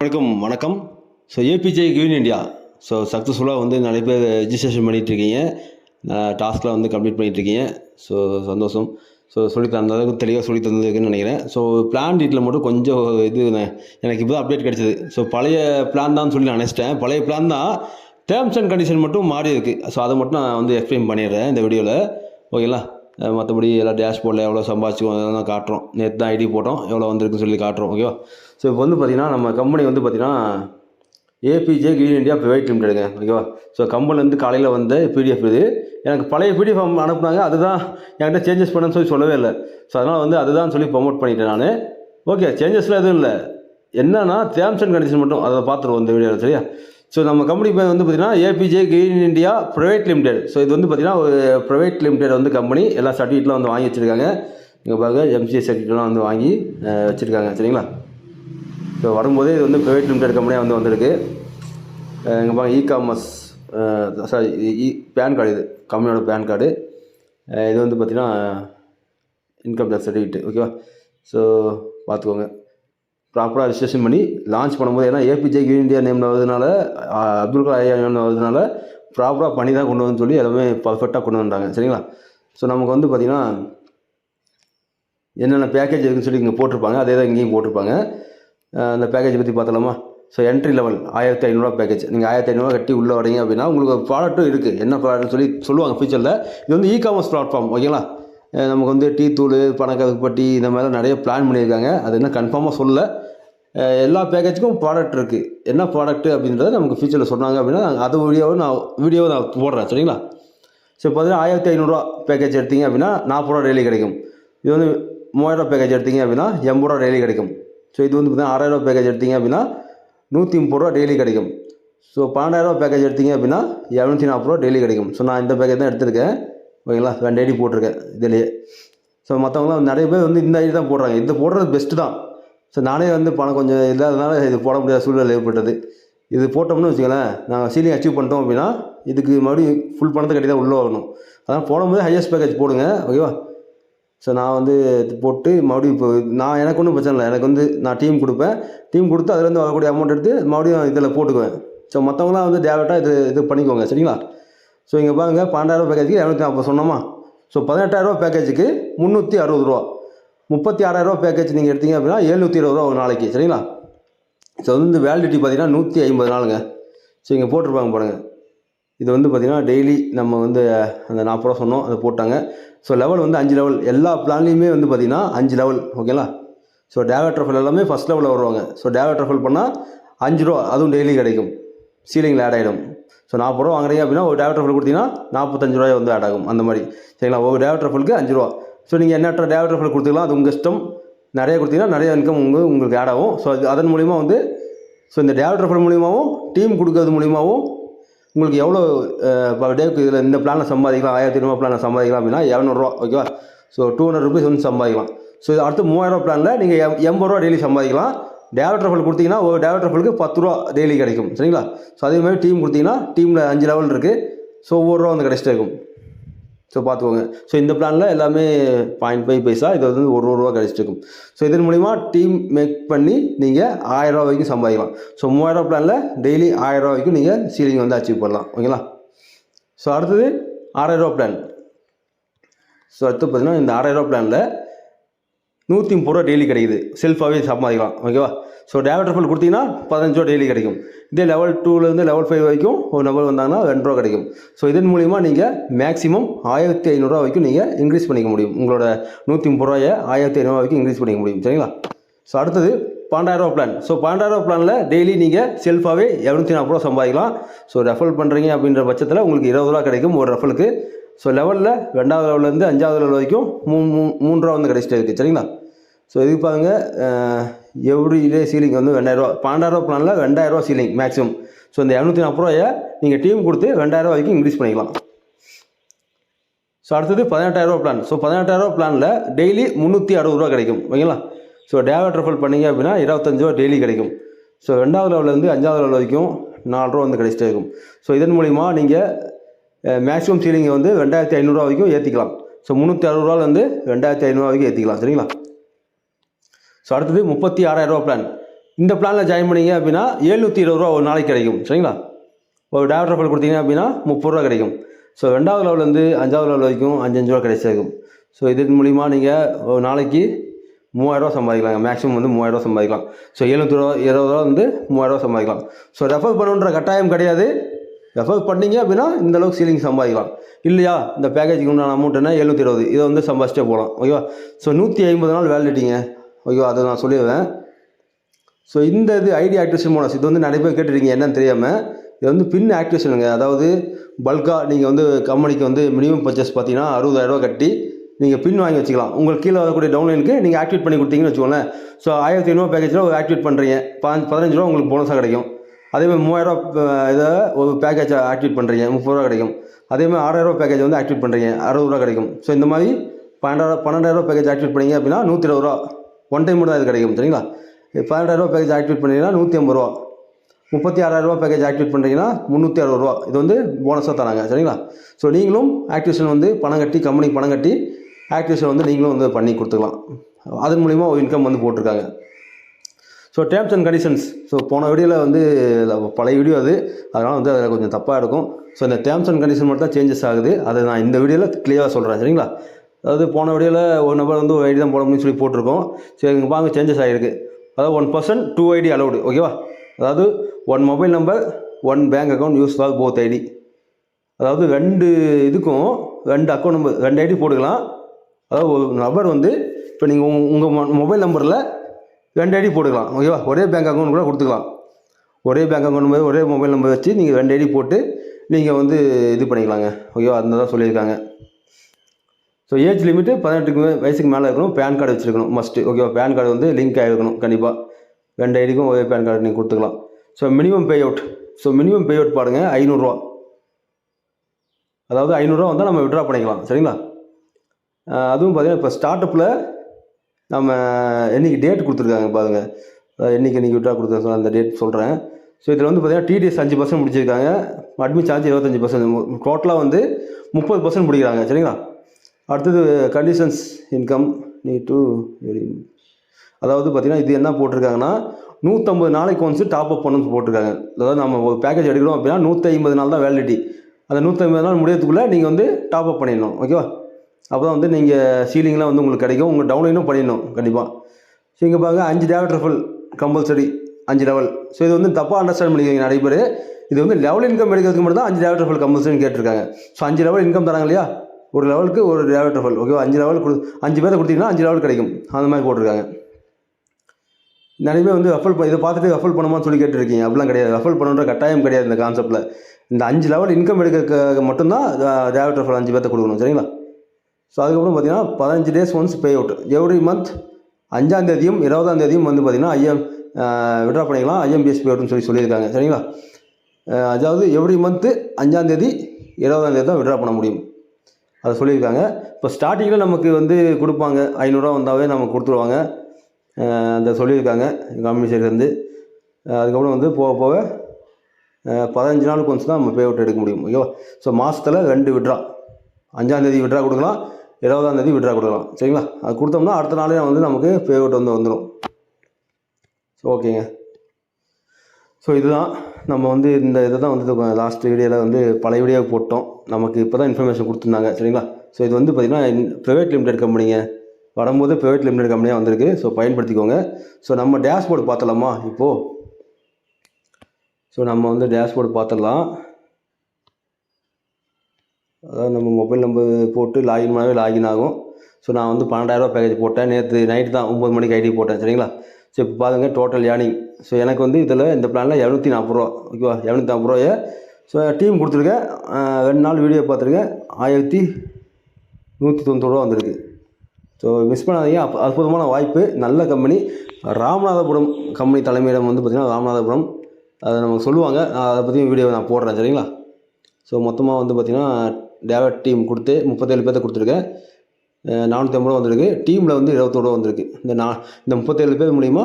வணக்கம். வணக்கம் so APJ green India so சக்ஸஸ்ஃபுல்லாக வந்து நிறைய பேர் ரெஜிஸ்ட்ரேஷன் பண்ணிகிட்ருக்கீங்க டாஸ்க்லாம் வந்து கம்ப்ளீட் பண்ணிகிட்ருக்கீங்க ஸோ சந்தோஷம். ஸோ சொல்லி தந்த அளவுக்கு தெளிவாக சொல்லி தந்ததுக்குன்னு நினைக்கிறேன். ஸோ பிளான் டீட்டில் மட்டும் கொஞ்சம் இது எனக்கு இப்போ தான் அப்டேட் கிடச்சிது. ஸோ பழைய பிளான் தான் சொல்லி நான் நினச்சிட்டேன் பழைய பிளான் தான் டேர்ம்ஸ் அண்ட் கண்டிஷன் மட்டும் மாறி இருக்குது ஸோ அதை மட்டும் நான் வந்து எக்ஸ்பிளைன் பண்ணிடுறேன் இந்த வீடியோவில் ஓகேங்களா மற்றபடி எல்லாம் டேஷ்போர்டில் எவ்வளோ சம்பாதிச்சோம் அதெல்லாம் காட்டுறோம். நேற்று தான் ஐடி போட்டோம். எவ்வளோ வந்திருக்குன்னு சொல்லி காட்டுறோம். ஓகேவா ஸோ இப்போ வந்து பார்த்திங்கன்னா நம்ம கம்பெனி வந்து பார்த்திங்கன்னா ஏபிஜே கிரீன் இண்டியா ப்ரைவேட் லிமிடெடுங்க ஓகேவா ஸோ கம்பெனிலேருந்து காலையில் வந்த பிடிஎஃப் இது. எனக்கு பழைய பிடிஎஃப் அனுப்புனாங்க அதுதான் என்கிட்ட சேஞ்சஸ் பண்ணுன்னு சொல்லி சொல்லவே இல்லை. ஸோ அதனால் வந்து அதுதான் சொல்லி ப்ரொமோட் பண்ணிட்டேன் நான். ஓகே சேஞ்சஸ்லாம் எதுவும் இல்லை. என்னன்னா டேர்ம்ஸ் அண்ட் கண்டிஷன் மட்டும் அதை பார்த்துருவோம் இந்த வீடியோவில் சரியா? ஸோ நம்ம கம்பெனி பேர் வந்து பார்த்திங்கன்னா APJ green India private limited so இது வந்து பார்த்திங்கன்னா ஒரு ப்ரைவேட் லிமிடெட் வந்து கம்பெனி எல்லா சர்டிஃபிகேட்லாம் வந்து வாங்கி வச்சுருக்காங்க. இங்கே பாருங்கள் எம்சிஏ சர்டிஃபிகேட்லாம் வந்து வாங்கி வச்சுருக்காங்க சரிங்களா? ஸோ வரும்போதே இது வந்து ப்ரைவேட் லிமிடெட் கம்பெனியாக வந்து வந்திருக்கு. இங்கே பாருங்க e commerce sorry e PAN card இது கம்பெனியோட பேன் கார்டு இது வந்து பார்த்திங்கன்னா இன்கம் டேக்ஸ் சர்டிஃபிகேட் ஓகேவா ஸோ பார்த்துக்கோங்க ப்ராப்பராக ரிஜிஸ்ட்ரேஷன் பண்ணி லான்ச் பண்ணும்போது ஏன்னா ஏபிஜே கிரீன் இந்தியா நேமில் வருதுனால அப்துல் கலாம் ஐயா நேமில் வருதுனால ப்ராப்பராக பண்ணி தான் கொண்டு வந்து சொல்லி எல்லாமே பர்ஃபெக்டாக கொண்டு வந்துட்டாங்க சரிங்களா? ஸோ நமக்கு வந்து பார்த்திங்கன்னா என்னென்ன பேக்கேஜ் இருக்குதுன்னு சொல்லி இங்கே போட்டிருப்பாங்க அதே தான் இங்கேயும் போட்டிருப்பாங்க. அந்த பேக்கேஜ் பற்றி பார்த்தலாமா ஸோ என்ட்ரி லெவல் ஆயிரத்தி ஐநூறுரூவா பேக்கேஜ் நீங்கள் ஆயிரத்தி ஐநூறுரூவா கட்டி உள்ளே வரீங்க அப்படின்னா உங்களுக்கு ஒரு ப்ராடக்ட்டும் இருக்குது என்ன ப்ராடக்ட்னு சொல்லி சொல்லுவாங்க ஃபியூச்சரில் இது வந்து இ காமர்ஸ் பிளாட்ஃபார்ம் ஓகேங்களா நமக்கு வந்து டீ தூள் பணக்கதுப்பட்டி இந்த மாதிரிலாம் நிறைய பிளான் பண்ணியிருக்காங்க. அது என்ன கன்ஃபார்மாக சொல்லல. எல்லா பேக்கேஜுக்கும் ப்ராடக்ட் இருக்குது என்ன ப்ராடக்ட்டு அப்படின்றத நமக்கு ஃபியூச்சரில் சொன்னாங்க அப்படின்னா அது வீடியோவை நான் வீடியோவை நான் போடுறேன் சரிங்களா? ஸோ பார்த்தீங்கன்னா ஆயிரத்தி ஐநூறுரூவா பேக்கேஜ் எடுத்தீங்க அப்படின்னா நாற்பது ரூபா டெய்லி கிடைக்கும். இது வந்து மூவாயிரரூவா பேக்கேஜ் எடுத்தீங்க அப்படின்னா எண்பது ரூபா டெய்லி கிடைக்கும். ஸோ இது வந்து பார்த்திங்கன்னா ஆறாயிரரூவா பேக்கேஜ் எடுத்திங்க அப்படின்னா நூற்றி முப்பது ரூபா டெய்லி கிடைக்கும். ஸோ பன்னெண்டாயிரரூவா பேக்கேஜ் எடுத்தீங்க அப்படின்னா இரநூத்தி நாற்பது ரூபா டெய்லி கிடைக்கும். ஸோ நான் இந்த பேக்கேஜ் தான் எடுத்திருக்கேன். ஓகேங்களா? ரெண்டு ஐடி போட்டிருக்கேன் இதுலேயே. ஸோ மற்றவங்களாம் நிறைய பேர் வந்து இந்த ஐடி தான் போடுறாங்க. இது போடுறது பெஸ்ட்டு தான். ஸோ நானே வந்து பணம் கொஞ்சம் இல்லாதனால இது போட முடியாத சூழ்நிலை ஏற்பட்டது. இது போட்டோம்னு வச்சுக்கோங்களேன் நாங்கள் சீலிங் அச்சீவ் பண்ணிட்டோம் அப்படின்னா இதுக்கு மறுபடியும் ஃபுல் பணத்தை கட்டி தான் உள்ளே வரணும் அதான் போடும்போது ஹையஸ்ட் பேக்கேஜ் போடுங்க. ஓகேவா? ஸோ நான் வந்து போட்டு மறுபடியும் இப்போ நான் எனக்கு ஒன்றும் பிரச்சனை இல்லை. எனக்கு வந்து நான் டீம் கொடுப்பேன். டீம் கொடுத்து அதுலேருந்து வரக்கூடிய அமௌண்ட் எடுத்து மறுபடியும் இதில் போட்டுக்குவேன். ஸோ மற்றவங்களாம் வந்து டேரெக்டாக இது இது பண்ணிக்கோங்க. சரிங்களா? ஸோ இங்கே பாருங்க. பன்னெண்டாயிரம் பேக்கேஜுக்கு இரநூத்தி நாற்பது சொன்னோமா? ஸோ பதினெட்டாயிரரூவா பேக்கேஜுக்கு முந்நூற்றி அறுபது ரூபா. முப்பத்தி ஆறாயிரரூவா பேக்கேஜ் நீங்கள் எடுத்தீங்க அப்படின்னா எழுநூற்றி இருபது ரூபா ஒரு நாளைக்கு. சரிங்களா? ஸோ வந்து வேலிடிட்டி பார்த்தீங்கன்னா நூற்றி ஐம்பது நாளுங்க. ஸோ இங்கே போட்டிருப்பாங்க பாருங்கள் இது வந்து பார்த்திங்கன்னா டெய்லி நம்ம வந்து அந்த நாற்பது ரூபா சொன்னோம். அதை போட்டாங்க. ஸோ லெவல் வந்து அஞ்சு லெவல் எல்லா பிளான்லேயுமே வந்து பார்த்திங்கன்னா அஞ்சு லெவல் ஓகேங்களா ஸோ டேவட் ட்ரஃபல் எல்லாமே ஃபஸ்ட் லெவலில் வருவாங்க. ஸோ டேவட் ட்ரஃபல் பண்ணால் அஞ்சு ரூபா அதுவும் டெய்லி கிடைக்கும். சீலிங்கில் ஆட் ஆகிடும் ஸோ நாற்பது ரூபா வாங்குறீங்க அப்படின்னா ஒரு டேவட் ட்ரஃபல் கொடுத்தீங்கன்னா நாற்பத்தஞ்சு ரூபாய் வந்து ஆட் ஆகும். அந்த மாதிரி. சரிங்களா? ஒரு டேவட் ட்ரஃபலுக்கு அஞ்சு ரூபா. ஸோ நீங்கள் என்ன டேவட் ட்ரஃபல் கொடுத்துக்கலாம் அது உங்கள் இஷ்டம். நிறைய கொடுத்தீங்கன்னா நிறைய இன்கம் உங்கள் உங்களுக்கு ஆட் ஆகும். ஸோ அது அதன் மூலிமா வந்து ஸோ இந்த டேவட் ட்ரஃபல் மூலியமாகவும் டீம் கொடுக்கறது மூலியமாகவும் உங்களுக்கு எவ்வளோ இப்போ டேக்கு இதில் இந்த பிளானில் சம்பாதிக்கலாம் ஆயிரத்தி ஐநூறுவா பிளானில் சம்பாதிக்கலாம் அப்படின்னா இரநூறுவா ஓகேவா ஸோ டூ ஹண்ட்ரட் ருபீஸ் வந்து சம்பாதிக்கலாம். ஸோ இது அடுத்து மூவாயிரரூவா பிளானில் நீங்கள் எம் எண்பது ரூபா டெய்லி சம்பாதிக்கலாம். டேவட் ஃபுல் கொடுத்தீங்கன்னா ஒரு டேவட் ரெஃபலுக்கு பத்து ரூபா டெய்லி கிடைக்கும் சரிங்களா? ஸோ அதே மாதிரி டீம் கொடுத்தீங்கன்னா டீமில் அஞ்சு லெவல் இருக்குது ஸோ ஒவ்வொரு ரூபா வந்து கிடைச்சிட்டே இருக்கும். ஸோ பார்த்துக்கோங்க ஸோ இந்த பிளானில் எல்லாமே பாயிண்ட் ஃபைவ் பைசா இது வந்து ஒரு ரூபா கிடச்சிட்டு இருக்கும் ஸோ இதன் மூலிமா டீம் மேக் பண்ணி நீங்கள் ஆயிரரூவா வரைக்கும் சம்பாதிக்கலாம். ஸோ மூவாயிரரூவா பிளானில் டெய்லி ஆயிரரூவா வரைக்கும் நீங்கள் சீலிங் வந்து அச்சீவ் பண்ணலாம். ஓகேங்களா ஸோ அடுத்தது ஆறாயிரரூவா பிளான் ஸோ அடுத்து பார்த்தீங்கன்னா இந்த ஆறாயிரரூவா பிளானில் நூற்றி முப்பது ரூபா டெய்லி கிடைக்குது. செல்ஃபாகவே சம்பாதிக்கலாம். ஓகேவா ஸோ டேவட் ரெஃபல் கொடுத்தீங்கன்னா பதினஞ்சு ரூபா டெய்லி கிடைக்கும். இதே லெவல் டூலேருந்து லெவல் ஃபைவ் வரைக்கும் ஒரு நபர் வந்தாங்கன்னா ரெண்டு ரூபா கிடைக்கும். ஸோ இதன் மூலிமா நீங்கள் மேக்ஸிமம் ஆயிரத்தி ஐநூறுரூவா வரைக்கும் நீங்கள் இன்க்ரீஸ் பண்ணிக்க முடியும். உங்களோட நூற்றி முப்பது ரூபாயை ஆயிரத்தி ஐநூறுரூவா வரைக்கும் இன்க்ரீஸ் பண்ணிக்க முடியும். சரிங்களா? ஸோ அடுத்தது பன்னெண்டாயிரரூவா பிளான் ஸோ பன்னெண்டாயிரரூவா பிளானில் டெய்லி நீங்கள் செல்ஃபாகவே இரநூத்தி நாற்பது ரூபா சம்பாதிக்கலாம். ஸோ ரெஃபல் பண்ணுறீங்க அப்படின்ற பட்சத்தில் உங்களுக்கு இருபது ரூபா கிடைக்கும் ஒரு ரெஃபலுக்கு ஸோ லெவலில் ரெண்டாவது லெவல்லேருந்து அஞ்சாவது லெவல் வரைக்கும் மூணு மூணு மூணு ரூபா வந்து கிடைச்சிட்டே இருக்குது சரிங்களா? ஸோ இது பாருங்கள் எவ்ரி இதே சீலிங் வந்து ரெண்டாயிரரூவா பன்னெண்டாயிரரூவா பிளானில் ரெண்டாயிரரூவா சீலிங் மேக்ஸிமம் ஸோ இந்த இரநூத்தி நாற்பது ரூபாயை நீங்கள் டீம் கொடுத்து ரெண்டாயிரரூவா வரைக்கும் இன்க்ரீஸ் பண்ணிக்கலாம். ஸோ அடுத்தது பதினெட்டாயிரரூவா பிளான் ஸோ பதினெட்டாயிரரூவா பிளானில் டெய்லி முந்நூற்றி அறுபது ரூபா கிடைக்கும். ஓகேங்களா? ஸோ டேவட் ட்ரஃபல் பண்ணீங்க அப்படின்னா இருபத்தஞ்சு ரூபா டெய்லி கிடைக்கும். ஸோ ரெண்டாவது லெவலேருந்து அஞ்சாவது லெவல் வரைக்கும் நாலு ரூபா வந்து கிடைச்சிட்டே இருக்கும். ஸோ இதன் மூலிமா நீங்கள் மேக்ஸிமம் சீலிங்கை வந்து ரெண்டாயிரத்தி ஐநூறுரூவா வரைக்கும் ஏற்றிக்கலாம் ஸோ முந்நூற்றி அறுபது ரூபாலேருந்து ரெண்டாயிரத்தி ஐநூறுரூவா வரைக்கும் ஏற்றிக்கலாம் சரிங்களா? ஸோ அடுத்தது முப்பத்தி ஆறாயிரரூவா பிளான் இந்த பிளானில் ஜாயின் பண்ணீங்க அப்படின்னா ஏழ்நூற்றி இருபது ரூபா ஒரு நாளைக்கு கிடைக்கும். சரிங்களா? ஒரு டேவட் ரஃபல் கொடுத்தீங்க அப்படின்னா முப்பது ரூபா கிடைக்கும். ஸோ ரெண்டாவது லெவல்லேருந்து அஞ்சாவது லெவல் வரைக்கும் அஞ்சு அஞ்சு ரூபா கிடைச்சிருக்கும் ஸோ இதன் மூலிமா நீங்கள் ஒரு நாளைக்கு மூவாயிரரூவா சம்பாதிக்கலாம் மேக்ஸிமம் வந்து மூவாயிரரூவா சம்பாதிக்கலாம். ஸோ எழுநூற்றி ரூபா இருபது ரூபா வந்து மூவாயிரரூவா சம்பாதிக்கலாம். ஸோ ரெஃபர் பண்ணுன்ற கட்டாயம் கிடையாது. ரெஃபர் பண்ணீங்க அப்படின்னா இந்த அளவுக்கு சீலிங் சம்பாதிக்கலாம். இல்லையா? இந்த பேக்கேஜுக்கு உண்டான அமௌண்ட் என்ன? எழுநூற்றி இருபது. இதை வந்து சம்பாதிச்சிட்டே போகலாம். ஓகேவா ஸோ நூற்றி ஐம்பது நாள் வேலிட்டிங்க ஓகேவா அதை நான் சொல்லிடுவேன் ஸோ இந்த இது ஐடி ஆக்டிவேஷன் போனஸ் இது வந்து நிறைய பேர் கேட்டுருக்கீங்க என்னன்னு தெரியாமல் இது வந்து பின் ஆக்டிவேஷனுங்க அதாவது பல்காக நீங்கள் வந்து கம்பெனிக்கு வந்து மினிமம் பர்ச்சேஸ் பார்த்தீங்கன்னா அறுபதாயிரரூவா கட்டி நீங்கள் பின் வாங்கி வச்சுக்கலாம். உங்களுக்கு கீழே வரக்கூடிய டவுன்லைனுக்கு நீங்கள் ஆக்டிவேட் பண்ணி கொடுத்தீங்கன்னு வச்சுக்கோங்களேன். ஸோ ஆயிரத்தி ஐநூறு பேக்கேஜில் ஒரு ஆக்டிவேட் பண்ணுறீங்க பதினஞ்சு பதினஞ்சு ரூபா உங்களுக்கு போனஸாக கிடைக்கும். அதேமாதிரி மூவாயிரரூவா இதை ஒரு பேக்கேஜை ஆக்டிவேட் பண்ணுறீங்க முப்பது ரூபா கிடைக்கும். அதேமாதிரி ஆறாயிரரூவா பேக்கேஜ் வந்து ஆக்டிவேட் பண்ணுறீங்க அறுபது ரூபா கிடைக்கும். ஸோ இந்த மாதிரி பன்னெண்டாயிரம் பன்னெண்டாயிரரூவா பேக்கேஜ் ஆக்டிவேட் பண்ணீங்க அப்படின்னா நூற்றி இருபது ரூபா ஒன் டைம் தான் இது கிடைக்கும் சரிங்களா பன்னெண்டாயிரரூவா பேக்கேஜ் ஆக்டிவேட் பண்ணிங்கன்னா நூற்றி ஐம்பது ரூபா. முப்பத்தி ஆறாயிரரூவா பேக்கேஜ் ஆக்டிவேட் பண்ணுறீங்கன்னா முந்நூற்றி அறுபது ரூபா. இது வந்து போனஸாக தராங்க சரிங்களா? ஸோ நீங்களும் ஆக்டிவேஷன் வந்து பணம் கட்டி கம்பெனிக்கு பணம் கட்டி ஆக்டிவேஷன் வந்து நீங்களும் வந்து பண்ணி கொடுத்துக்கலாம். அதன் மூலிமா ஒரு இன்கம் வந்து போட்டிருக்காங்க. So terms and conditions so போன வீடியோவில் வந்து பழைய வீடியோ அது. அதனால் வந்து அதில் கொஞ்சம் தப்பாக இருக்கும். ஸோ இந்த டேர்ம்ஸ் அண்ட் கண்டிஷன் மட்டும் தான் சேஞ்சஸ் ஆகுது. அதை நான் இந்த வீடியோவில் கிளியராக சொல்கிறேன் சரிங்களா? அதாவது போன வீடியோவில் ஒரு நபர் வந்து ஒரு ஐடி தான் போட முடியும்னு சொல்லி போட்டிருக்கோம். சரி இங்கே பாருங்க சேஞ்சஸ் ஆகிருக்கு அதாவது one person two ID allowed ஓகேவா அதாவது one mobile number one bank account use for both ID அதாவது ரெண்டு இதுக்கும் ரெண்டு அக்கௌண்ட் நம்பர் ரெண்டு ஐடி போட்டுக்கலாம். அதாவது ஒரு நபர் வந்து இப்போ நீங்கள் உங்கள் மொபைல் நம்பரில் ரெண்டு ஐடி போட்டுக்கலாம் ஓகேவா ஒரே பேங்க் அக்கௌண்ட் கூட கொடுத்துக்கலாம். ஒரே பேங்க் அக்கௌண்ட் நம்பர் ஒரே மொபைல் நம்பர் வச்சு நீங்கள் ரெண்டு ஐடி போட்டு நீங்கள் வந்து இது பண்ணிக்கலாங்க ஓகேவா அந்த தான் சொல்லியிருக்காங்க. ஸோ ஏஜ் லிமிட்டு பதினெட்டுக்கு வயசுக்கு மேலே இருக்கணும் பேன் கார்டு வச்சுருக்கணும் மஸ்ட்டு ஓகேவா பேன் கார்டு வந்து லிங்க் ஆகிருக்கணும் கண்டிப்பாக ரெண்டு ஐடிக்கும் ஒரே பேன் கார்டு நீங்கள் கொடுத்துக்கலாம். So minimum pay out so minimum pay out பாருங்கள் ஐநூறுரூவா அதாவது ஐநூறுரூவா வந்தால் நம்ம விட்ரா பண்ணிக்கலாம் சரிங்களா? அதுவும் பார்த்தீங்கன்னா இப்போ ஸ்டார்ட் அப்பில் நம்ம என்னைக்கு டேட் கொடுத்துருக்காங்க பாருங்கள் அதாவது இன்றைக்கி என்னைக்கு விட்ரா கொடுத்துருக்கேன் அந்த டேட் சொல்கிறேன் ஸோ இதில் வந்து பார்த்தீங்கன்னா டிடிஎஸ் அஞ்சு பர்சன்ட் முடிச்சிருக்காங்க. அட்மிட் சார்ஜ் இருபத்தஞ்சி பர்சன்ட் டோட்டலாக வந்து முப்பது பர்சன்ட் பிடிக்கிறாங்க சரிங்களா? அடுத்தது கண்டிஷன்ஸ் இன்கம் நீ டு அதாவது பார்த்தீங்கன்னா இது என்ன போட்டிருக்காங்கன்னா நூற்றம்பது நாளைக்கு வந்து டாப் அப் பண்ணணும்னு போட்டிருக்காங்க. அதாவது நம்ம ஒரு பேக்கேஜ் எடுக்கிறோம் அப்படின்னா நூற்றி ஐம்பது நாள் தான் வேலிடிட்டி அந்த நூற்றி ஐம்பது நாள் முடியறதுக்குள்ளே நீங்கள் வந்து டாப் அப் பண்ணிடணும் ஓகேவா அப்போ தான் வந்து நீங்கள் சீலிங்லாம் வந்து உங்களுக்கு கிடைக்கும். உங்கள் டவுன்லைனும் பண்ணிடணும் கண்டிப்பாக ஸோ இங்கே பாருங்க அஞ்சு டேவல் ரஃபல் கம்பல்சரி அஞ்சு லெவல் ஸோ இது வந்து தப்பாக அண்டர்ஸ்டாண்ட் பண்ணிக்கிறீங்க நிறைய பேர். இது வந்து லெவல் இன்கம் எடுக்கிறதுக்கு மட்டும் தான் அஞ்சு டேவட் ரஃபல் கம்பல்சரின்னு கேட்டிருக்காங்க. ஸோ அஞ்சு லெவல் இன்கம் தராங்க இல்லையா? ஒரு லெவலுக்கு ஒரு டேவட் ரஃபல் ஓகேவா அஞ்சு லெவல் கொடு அஞ்சு பேரை கொடுத்தீங்கன்னா அஞ்சு லெவல் கிடைக்கும். அந்த மாதிரி போட்டிருக்காங்க. நிறைய பேர் வந்து ரஃபல் இதை பார்த்துட்டு ரஃபல் பண்ணுமான்னு சொல்லி கேட்டுருக்கீங்க. அப்படிலாம் கிடையாது. ரஃபல் பண்ணுற கட்டாயம் கிடையாது இந்த கான்செப்ட்டில் இந்த அஞ்சு லெவல் இன்கம் எடுக்க மட்டும்தான் டேவட் ரஃபல் அஞ்சு பேர்த்த கொடுக்கணும் சரிங்களா? ஸோ அதுக்கப்புறம் பார்த்தீங்கன்னா பதினஞ்சு days once pay out every month அஞ்சாம் தேதியும் இருபதாம் தேதியும் வந்து பார்த்தீங்கன்னா ஐஎம் விட்ரா பண்ணிக்கலாம். ஐஎம்பிஎஸ் பே அவுட்னு சொல்லி சொல்லியிருக்காங்க சரிங்களா? அதாவது எவ்ரி மந்த்து அஞ்சாம் தேதி இருபதாம் தேதி தான் விட்ரா பண்ண முடியும். அதை சொல்லியிருக்காங்க. இப்போ ஸ்டார்டிங்கில் நமக்கு வந்து கொடுப்பாங்க. ஐநூறுரூவா வந்தாவே நமக்கு கொடுத்துருவாங்க. அந்த சொல்லியிருக்காங்க. கம்பெனி சைட்லேருந்து அதுக்கப்புறம் வந்து போக போக பதினஞ்சு நாளுக்கு கொஞ்சம் தான் நம்ம பே அவுட் எடுக்க முடியும். ஓகேவா? ஸோ மாதத்தில் ரெண்டு விட்ரா அஞ்சாந்தேதி விட்ரா கொடுக்கலாம். இருபதாந்தேதி விட்ரா கொடுக்கலாம். சரிங்களா? அது கொடுத்தோம்னா அடுத்த நாளே வந்து நமக்கு பே அவுட் வந்து வந்துடும் ஸோ ஓகேங்க ஸோ இதுதான். நம்ம வந்து இந்த இதை தான் வந்து லாஸ்ட் வீடியோவில் வந்து பழைய வீடியோ போட்டோம். நமக்கு இப்போ தான் இன்ஃபர்மேஷன் கொடுத்துருந்தாங்க. சரிங்களா? ஸோ இது வந்து பார்த்திங்கன்னா ப்ரைவேட் லிமிடெட் கம்பெனிங்க வரும்போது ப்ரைவேட் லிமிடெட் கம்பெனியாக வந்திருக்கு. ஸோ பயன்படுத்திக்கோங்க. ஸோ நம்ம டேஷ்போர்டு பார்த்தலாமா இப்போது ஸோ நம்ம வந்து டேஷ்போர்டு பார்த்துடலாம். அதாவது நம்ம மொபைல் நம்பர் போட்டு லாகின் பண்ணவே லாகின் ஆகும். ஸோ நான் வந்து பன்னெண்டாயிரரூபா பேக்கேஜ் போட்டேன். நேற்று நைட்டு தான் ஒம்பது மணிக்கு ஐடி போட்டேன். சரிங்களா? ஸோ இப்போ பாருங்கள் டோட்டல் ஏர்னிங் ஸோ எனக்கு வந்து இதில் இந்த பிளானில் இரநூத்தி நாற்பது ரூபா ஓகேவா இரநூத்தி நாற்பது ரூபாயை ஸோ டீம் கொடுத்துருக்கேன். ரெண்டு நாள் வீடியோ பார்த்துருக்கேன். ஆயிரத்தி நூற்றி தொண்ணூறு ரூபா வந்திருக்கு. ஸோ மிஸ் பண்ணாதீங்க. அப் அற்புதமான வாய்ப்பு. நல்ல கம்பெனி ராமநாதபுரம் கம்பெனி தலைமையிடம் வந்து பார்த்திங்கன்னா ராமநாதபுரம். அதை நமக்கு சொல்லுவாங்க. அதை பற்றியும் வீடியோ நான் போடுறேன் சரிங்களா? ஸோ மொத்தமாக வந்து பார்த்திங்கன்னா டேவட் டீம் கொடுத்து முப்பத்தேழு பேர்த்த கொடுத்துருக்கேன். நானூற்றி ஐம்பது ரூபா வந்திருக்கு. டீமில் வந்து இருபத்தோடு வந்திருக்கு. இந்த நா இந்த முப்பத்தேழு பேர் மூலிமா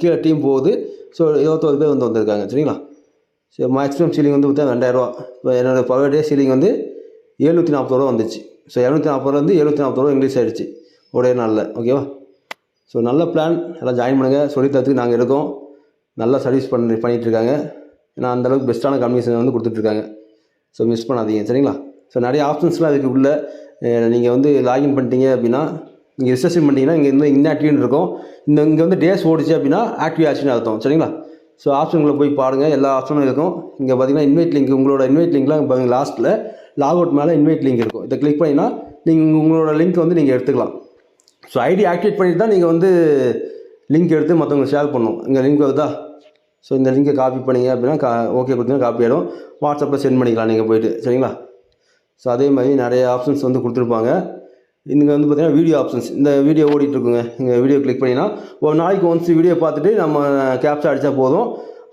கீழே டீம் போகுது. ஸோ இருபத்தோரு பேர் வந்து வந்திருக்காங்க. சரிங்களா? ஸோ மேக்ஸிமம் சீலிங் வந்து பார்த்தா ரெண்டாயிரரூவா இப்போ என்னோடய பவர் டே சீலிங் வந்து எழுநூற்றி நாற்பது ரூபா வந்துச்சு. ஸோ இரநூத்தி நாற்பது ரூபா வந்து எழுநூற்றி நாற்பது ரூபா இன்க்ரீஸ் ஆகிடுச்சு ஒரே நாளில். ஓகேவா ஸோ நல்ல பிளான் எல்லாம் ஜாயின் பண்ணுங்கள் சொல்லித்தரத்துக்கு நாங்கள் இருக்கோம். நல்லா சர்வீஸ் பண்ணி பண்ணிகிட்ருக்காங்க ஏன்னா அந்தளவுக்கு பெஸ்ட்டான கம்பெனிஸ் வந்து கொடுத்துட்ருக்காங்க ஸோ மிஸ் பண்ணாதீங்க. சரிங்களா? ஸோ நிறைய ஆப்ஷன்ஸ்லாம் அதுக்கு உள்ள. நீங்கள் வந்து லாகின் பண்ணிட்டீங்க அப்படின்னா நீங்கள் ரிஜிஸ்ட்ரேஷன் பண்ணிட்டீங்கன்னா இங்கே வந்து இன்ஆக்டிவ்னு இருக்கும். இந்த இங்கே வந்து டேஸ் ஓடிச்சு அப்படின்னா ஆக்டிவ் ஆச்சுன்னு அர்த்தம் சரிங்களா? ஸோ ஆப்ஷன்களை போய் பாருங்கள் எல்லா ஆப்ஷனும் இருக்கும். இங்கே பார்த்தீங்கன்னா இன்வைட் லிங்க் உங்களோட இன்வைட் லிங்க்லாம் பாருங்கள் லாஸ்ட்டில் லாக் அவுட் மேலே இன்வைட் லிங்க் இருக்கும். இதை கிளிக் பண்ணிங்கன்னா நீங்கள் உங்களோட லிங்க் வந்து நீங்கள் எடுத்துக்கலாம். ஸோ ஐடி ஆக்டிவேட் பண்ணிட்டு தான் நீங்கள் வந்து லிங்க் எடுத்து மற்றவங்களுக்கு ஷேர் பண்ணும் இங்கே லிங்க் வருதா? ஸோ இந்த லிங்கை காப்பி பண்ணீங்க அப்படின்னா கா ஓகே கொடுத்தீங்கன்னா காப்பி ஆகிடும் வாட்ஸ்அப்பில் சென்ட் பண்ணிக்கலாம் நீங்கள் போய்ட்டு சரிங்களா? ஸோ அதே மாதிரி நிறைய ஆப்ஷன்ஸ் வந்து கொடுத்துருப்பாங்க. இங்கே வந்து பார்த்திங்கன்னா வீடியோ ஆப்ஷன்ஸ் இந்த வீடியோ ஓடிட்டுருக்குங்க. இங்கே வீடியோ கிளிக் பண்ணிங்கன்னா ஒரு நாளைக்கு ஒன்ஸ் வீடியோ பார்த்துட்டு நம்ம கேப்சா அடித்தா போதும்.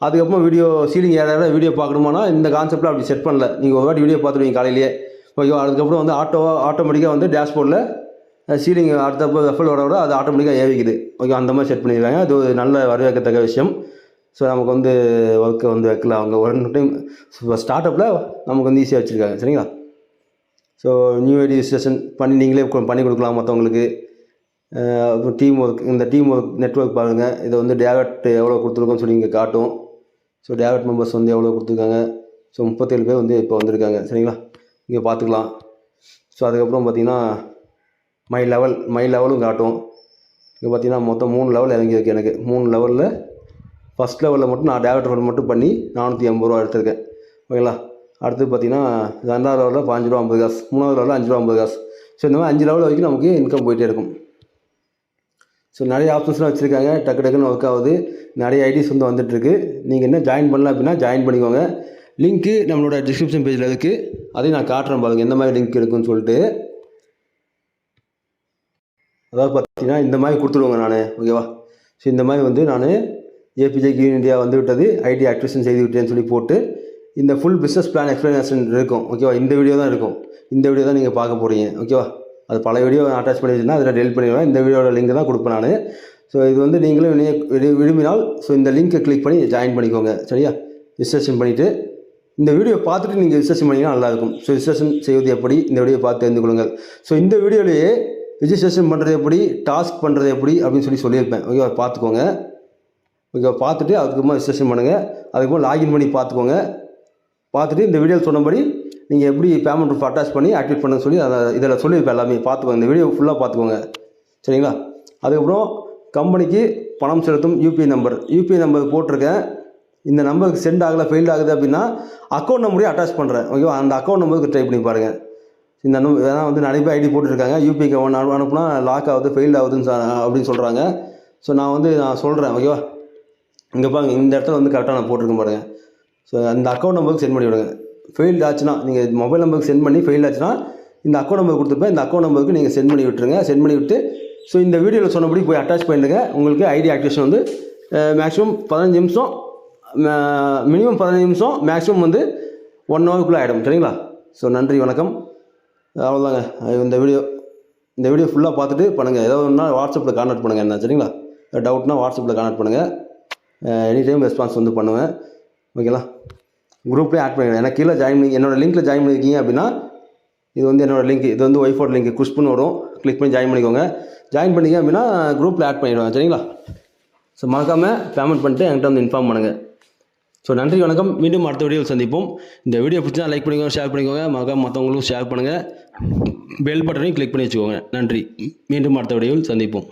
அதுக்கப்புறம் வீடியோ சீலிங் யாராவது வீடியோ பார்க்கணுமானா இந்த கான்செப்ட்டில் அப்படி செட் பண்ணல. நீங்கள் ஒரு வாட்டி வீடியோ பார்த்துருவீங்க காலையிலேயே. ஓகே அதுக்கப்புறம் வந்து ஆட்டோ ஆட்டோமேட்டிக்காக வந்து டேஷ்போர்டில் சீலிங் அடுத்த ரெஃபல் வர விட அது ஆட்டோமேட்டிக்காக ஏவிக்குது. ஓகே அந்த மாதிரி செட் பண்ணியிருக்காங்க அது ஒரு நல்ல வரவேற்கத்தக்க விஷயம். ஸோ நமக்கு வந்து ஒர்க்கை வந்து வைக்கல. அவங்க ஒரு டைம் ஸ்டார்ட் அப்பில் நமக்கு வந்து ஈஸியாக வச்சுருக்காங்க. சரிங்களா? ஸோ நியூ ஐடி ரிஜிஸ்ட்ரேஷன் பண்ணி நீங்களே பண்ணி கொடுக்கலாம் மற்றவங்களுக்கு அப்புறம் டீம் ஒர்க் இந்த டீம் ஒர்க் நெட்ஒர்க் பாருங்கள் இதை வந்து டேவட் எவ்வளோ கொடுத்துருக்கோன்னு சொல்லி இங்கே காட்டும். ஸோ டேவட் மெம்பர்ஸ் வந்து எவ்வளோ கொடுத்துருக்காங்க. ஸோ முப்பத்தேழு பேர் வந்து இப்போ வந்திருக்காங்க. சரிங்களா? இங்கே பார்த்துக்கலாம் ஸோ அதுக்கப்புறம் பார்த்திங்கன்னா மை லெவல் மை லெவலும் காட்டும். இங்கே பார்த்தீங்கன்னா மொத்தம் மூணு லெவல் இறங்கியிருக்கு எனக்கு. மூணு லெவலில் ஃபஸ்ட் லெவலில் மட்டும் நான் டேவட் மட்டும் பண்ணி நானூற்றி ஐம்பது ரூபா எடுத்திருக்கேன். ஓகேங்களா? அடுத்து பார்த்தீங்கன்னா ரெண்டாவது லெவலில் பாஞ்சு ரூபா ஐம்பது காசு. மூணாவது லெவலில் அஞ்சு ரூபா ஐம்பது காசு. ஸோ இந்த மாதிரி அஞ்சு லெவல் வரைக்கும் நமக்கு இன்கம் போயிட்டே இருக்கும். ஸோ நிறைய ஆப்ஷன்ஸ்லாம் வச்சுருக்காங்க. டக்கு டக்குன்னு ஒர்க் ஆகுது. நிறைய ஐடிஸ் வந்து வந்துட்டுருக்கு. நீங்கள் என்ன ஜாயின் பண்ணலாம் அப்படின்னா ஜாயின் பண்ணிக்கோங்க. லிங்க்கு நம்மளோட டிஸ்கிரிப்ஷன் பேஜில் இருக்குது அதையும் நான் காட்டுறேன் பாருங்க. எந்த மாதிரி லிங்க் இருக்குன்னு சொல்லிட்டு. அதாவது பார்த்தீங்கன்னா இந்த மாதிரி கொடுத்துருவோங்க நான். ஓகேவா ஸோ இந்த மாதிரி வந்து நான் ஏபிஜே கியூன் இந்தியா வந்து விட்டது ஐடி ஆக்டிவேஷன் செய்து விட்டேன்னு சொல்லி போட்டு இந்த ஃபுல் பிஸ்னஸ் பிளான் எக்ஸ்ப்ளனேஷன் இருக்கும். ஓகேவா இந்த வீடியோ தான் இருக்கும். இந்த வீடியோ தான் நீங்கள் பார்க்க போகிறீங்க ஓகேவா அது பல வீடியோ அட்டாச் பண்ணி வச்சுருந்தா அதில் டெலிட் பண்ணிடுவேன். இந்த வீடியோட லிங்க் தான் கொடுப்பேன் நான். ஸோ இது வந்து நீங்களும் விரும்பினால் ஸோ இந்த லிங்க்கை கிளிக் பண்ணி ஜாயின் பண்ணிக்கோங்க. சரியா? ரிஜிஸ்ட்ரேஷன் பண்ணிவிட்டு இந்த வீடியோ பார்த்துட்டு நீங்கள் ரிஜிஸ்ட்ரேஷன் பண்ணிங்கன்னா நல்லாயிருக்கும் ஸோ ரிஜிஸ்ட்ரேஷன் செய்வது எப்படி? இந்த வீடியோ பார்த்து தெரிந்து கொள்ளுங்கள். ஸோ இந்த வீடியோலேயே ரிஜிஸ்ட்ரேஷன் பண்ணுறது எப்படி? டாஸ்க் பண்ணுறது எப்படி? அப்படின்னு சொல்லி சொல்லியிருப்பேன். ஓகேவா பார்த்துக்கோங்க. ஓகேவா பார்த்துட்டு அதுக்கப்புறமா ரிஜிஸ்ட்ரேஷன் பண்ணுங்கள் அதுக்கப்புறம் லாகின் பண்ணி பார்த்துக்கோங்க. பார்த்துட்டு இந்த வீடியோ சொன்னபடி நீங்கள் எப்படி பேமெண்ட் ப்ரூஃப் அட்டாச் பண்ணி ஆக்டிவேட் பண்ண சொல்லி அதை இதில் சொல்லியிருப்பேன் எல்லாமே. பார்த்துக்கோங்க. இந்த வீடியோ ஃபுல்லாக பார்த்துக்கோங்க. சரிங்களா? அதுக்கப்புறம் கம்பெனிக்கு பணம் செலுத்தும் யூபிஐ நம்பர் யூபிஐ நம்பர் போட்டிருக்கேன். இந்த நம்பருக்கு சென்ட் ஆகலை ஃபெயில் ஆகுது அப்படின்னா அக்கௌண்ட் நம்பரையும் அட்டாச் பண்ணுறேன் ஓகேவா அந்த அக்கௌண்ட் நம்பருக்கு ட்ரை பண்ணி பாருங்கள் இந்த நம்ப ஏன்னா வந்து நிறைய பேர் ஐடி போட்டுருக்காங்க. யூபிஐக்கு ஒன்று அனுப்புனா லாக் ஆகுது ஃபெயில் ஆகுதுன்னு அப்படின்னு சொல்கிறாங்க ஸோ நான் வந்து நான் சொல்கிறேன் ஓகேவா இங்கே பாருங்க. இந்த இடத்துல வந்து கரெக்டாக நான் போட்டிருக்கேன் பாருங்கள் ஸோ அந்த அக்கௌண்ட் நம்பருக்கு சென்ட் பண்ணி விடுங்க ஃபெயில் ஆச்சுன்னா நீங்கள் மொபைல் நம்பருக்கு சென்ட் பண்ணி ஃபெயில் ஆச்சுன்னா இந்த அக்கௌண்ட் நம்பர் கொடுத்துருப்பேன். இந்த அக்கௌண்ட் நம்பருக்கு நீங்கள் சென்ட் பண்ணி விட்டுருங்க. சென்ட் பண்ணி விட்டு ஸோ இந்த வீடியோவில் சொன்னபடி போய் அட்டாச் பண்ணிடுங்க. உங்களுக்கு ஐடி ஆக்டிவேஷன் வந்து மேக்ஸிமம் பதினஞ்சு நிமிஷம் மினிமம் பதினஞ்சு நிமிஷம் மேக்ஸிமம் வந்து ஒன் ஹவருக்குள்ளே ஆகிடும் சரிங்களா? ஸோ நன்றி வணக்கம். அவ்வளோதாங்க இந்த வீடியோ இந்த வீடியோ ஃபுல்லாக பார்த்துட்டு பண்ணுங்கள் ஏதாவது ஒன்றா வாட்ஸ்அப்பில் கான்டாக்ட் பண்ணுங்கள் என்ன சரிங்களா? டவுட்னா வாட்ஸ்அப்பில் கான்டாக்ட் பண்ணுங்கள் எனி டைம் ரெஸ்பான்ஸ் வந்து பண்ணுவேன். ஓகேங்களா குரூப்லேயே ஆட் பண்ணிடுவேன் எனக்கு கீழே ஜாயின் பண்ணி என்னோட லிங்க்கில் ஜாயின் பண்ணியிருக்கீங்க அப்படின்னா இது வந்து என்னோட லிங்க் இது வந்து ஒய்ஃபோட லிங்க் குஷ்புன்னு வரும். கிளிக் பண்ணி ஜாயின் பண்ணிக்கோங்க. ஜாயின் பண்ணிங்க அப்படின்னா குரூப்பில் ஆட் பண்ணிடுவேன். சரிங்களா? ஸோ மறக்காமல் பேமெண்ட் பண்ணிட்டு என்கிட்ட வந்து இன்ஃபார்ம் பண்ணுங்கள் ஸோ நன்றி வணக்கம். மீண்டும் அடுத்த வீடியோவில் சந்திப்போம். இந்த வீடியோ பிடிச்சா லைக் பண்ணிக்கோங்க ஷேர் பண்ணிக்கோங்க. மறக்காம மற்றவங்களுக்கும் ஷேர் பண்ணுங்கள் பெல் பட்டனையும் கிளிக் பண்ணி வச்சுக்கோங்க. நன்றி. மீண்டும் அடுத்த வீடியோவில் சந்திப்போம்.